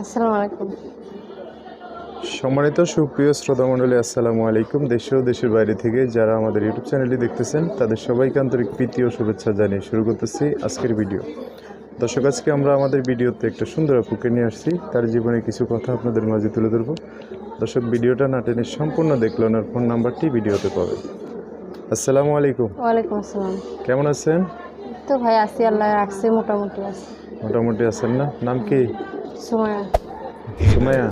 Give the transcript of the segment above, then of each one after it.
আসসালামু আলাইকুম সম্মানিত সুপ্রিয় শ্রোতা মণ্ডলী আসসালামু আলাইকুম দেশ ও দেশের বাইরে থেকে যারা আমাদের ইউটিউব চ্যানেলটি দেখতেছেন তাদের সবাইকে আন্তরিক প্রীতি ও শুভেচ্ছা জানিয়ে শুরু করতেছি আজকের ভিডিও। দর্শক আজকে আমরা আমাদের ভিডিওতে একটা সুন্দর আপুকে নিয়ে আসছি। তার জীবনে কিছু কথা আপনাদের মাঝে তুলে ধরবো। দর্শক ভিডিওটা না টেনে সম্পূর্ণ দেখল ওনার ফোন নাম্বারটি ভিডিওতে পাবে আসসালামু আলাইকুম ওয়ালাইকুম আসসালাম। কেমন আছেন? তো ভাই আছি আল্লাহ রাখছে মোটামুটি আছে। মোটামুটি আছেন না? নাম কি? সময় সুমাইয়া?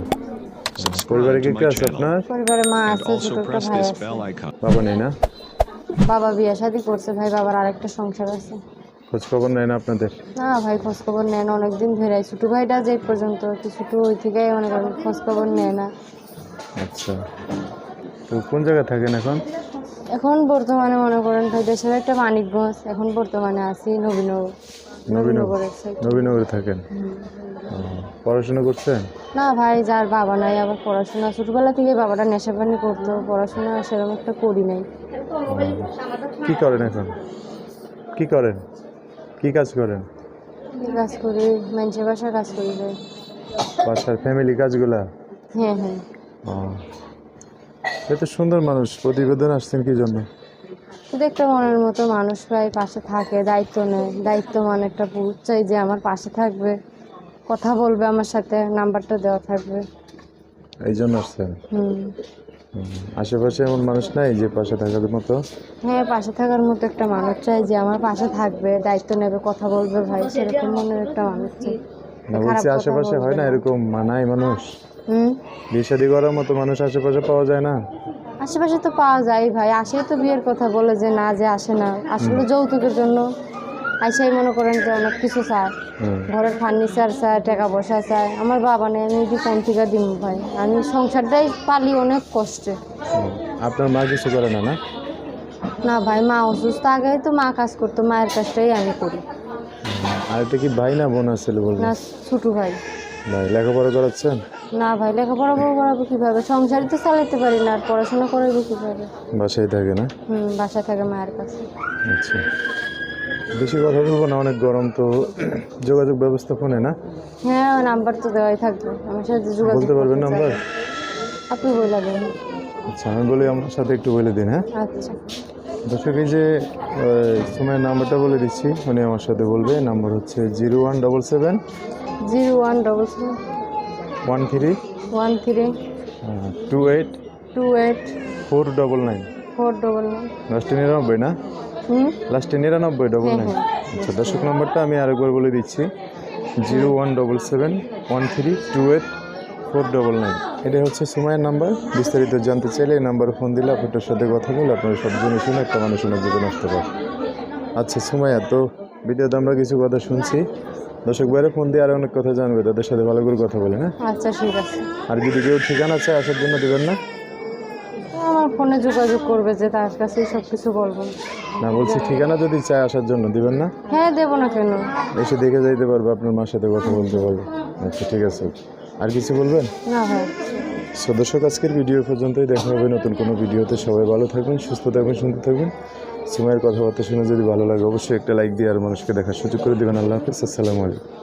পরিবারে কে কে আছে আপনার? পরিবারে মা আছে ছোট একটা ভাই আছে। বাবা নেই না? বাবা বিয়ে শাদি করছে ভাই বাবার আরেকটা সংসার আছে। খোঁজ খবর নেয় না আপনাদের? না ভাই খোঁজ খবর নেয় না অনেকদিন ধরে ছোট ভাইটা যে পর্যন্ত কি ছোট ওই থেকে অনেক খোঁজ খবর নেয় না। আচ্ছা। তো কোন জায়গায় থাকেন এখন? এখন বর্তমানে মনে করেন ভাই দেশের একটা মানিকগঞ্জ এখন বর্তমানে আছি নবীনগর। নবীনগরে। থাকেন? পড়াশোনা করছেন? না ভাই যার বাবা নাই আবার পড়াশোনা। ছোটবেলা থেকে বাবাটা নেশা পানি করতো। পড়াশোনা সেরকম একটা করি নাই। কি করেন এখন? কি করেন? কি কাজ করেন? কাজ করি মানুষের বাসায় কাজ করি ভাই। বাসার ফ্যামিলি কাজগুলা? হ্যাঁ হ্যাঁ। এত সুন্দর মানুষ প্রতিবেদন আসছেন কি জন্য? একটা মনের মতো মানুষ প্রায় পাশে থাকে দায়িত্ব নেয়। দায়িত্ব দায়িত্বমান একটা পুরুষ চাই যে আমার পাশে থাকবে। কথা বলবে আমার সাথে নাম্বারটা দেওয়া থাকবে। এই জন্য আসছেন? হুম। আশেপাশে এমন মানুষ নাই যে পাশে থাকার মতো? হ্যাঁ পাশে থাকার মতো একটা মানুষ চাই যে আমার পাশে থাকবে দায়িত্ব নেবে কথা বলবে ভাই সেরকম মনের একটা মানুষ চাই। না বলছি আশেপাশে হয় না। এরকম মানায় মানুষ? হুম? বিয়ে শাদি করার মতো মানুষ আশেপাশে পাওয়া যায় না? আশেপাশে তো পাওয়া যায় ভাই আসে তো বিয়ের কথা বলে যে না যে আসে না। আসলে যৌতুকের জন্য আইসাই মনে করেন যে অনেক কিছু চায়। ঘরের ফার্নিচার চায় টাকা পয়সা চায়। আমার বাবা নেই আমি যদি কোন থেকে দিম ভাই। আমি সংসারটাই পালি অনেক কষ্টে। আপনার মা কিছু করে না না? না ভাই মা অসুস্থ। আগে তো মা কাজ করতো মায়ের কাজটাই আমি করি। আর এটা কি ভাই না বোন আছে না ছোট ভাই। ভাই লেখাপড়া করাচ্ছেন? না ভাই লেখাপড়া করাবো কীভাবে? সংসারই তো চালাতে পারি না আর পড়াশোনা করাবো কীভাবে? বাসায় থাকে না? হুম বাসা থাকে মায়ের কাছে। আচ্ছা। বেশি কথা বলব না অনেক গরম তো যোগাযোগ ব্যবস্থা ফোনে না? হ্যাঁ নাম্বার তো দেওয়াই থাকবে। আমার সাথে যোগাযোগ বলতে পারবেন নাম্বার? আপনি বলে দেন। আচ্ছা আমি বলি আমার সাথে একটু বলে দিন হ্যাঁ? আচ্ছা। দর্শক এই যে সময়ের নাম্বারটা বলে দিচ্ছি উনি আমার সাথে বলবে নাম্বার হচ্ছে zero one double seven zero one double seven one three one three two eight two eight four double nine. Four double nine. লাস্টে নিরানব্বই না? লাস্টে নিরানব্বই ডবল হ্যাঁ, নাইন হ্যাঁ। আচ্ছা দর্শক নাম্বারটা আমি আরেকবার বলে দিচ্ছি zero one double seven one three two eight four double nine. এটা হচ্ছে সুমাইয়ের নাম্বার। বিস্তারিত জানতে চাইলে এই নাম্বারে ফোন দিলে আপনার সাথে কথা বলে আপনারা সব জেনে শুনে একটা মানুষের জীবন আসতে পারে আচ্ছা সুমাইয়া তো ভিডিওতে আমরা কিছু কথা শুনছি। দর্শক বাইরে ফোন দিয়ে আরও অনেক কথা জানবে। তাদের সাথে ভালো করে কথা বলে হ্যাঁ? আচ্ছা ঠিক আছে। আর যদি কেউ ঠিকানা চায় আসার জন্য দেবেন না? আমার ফোনে যোগাযোগ করবে যে তার কাছেই সব কিছু বলব। না বলছি ঠিকানা যদি চায় আসার জন্য দিবেন না? হ্যাঁ দেবো না কেন? এসে দেখে যাইতে পারবে আপনার মার সাথে কথা বলতে পারবে। আচ্ছা ঠিক আছে। আর কিছু বলবেন? না ভাই। সো দর্শক আজকের ভিডিও পর্যন্তই। দেখা হবে নতুন কোনো ভিডিওতে সবাই ভালো থাকবেন সুস্থ থাকবেন শুনতে থাকবেন। সময়ের কথাবার্তা শুনে যদি ভালো লাগে অবশ্যই একটা লাইক দিয়ে আর মানুষকে দেখার সুযোগ করে দেবেন। আল্লাহ হাফিজ। আসসালামু আলাইকুম।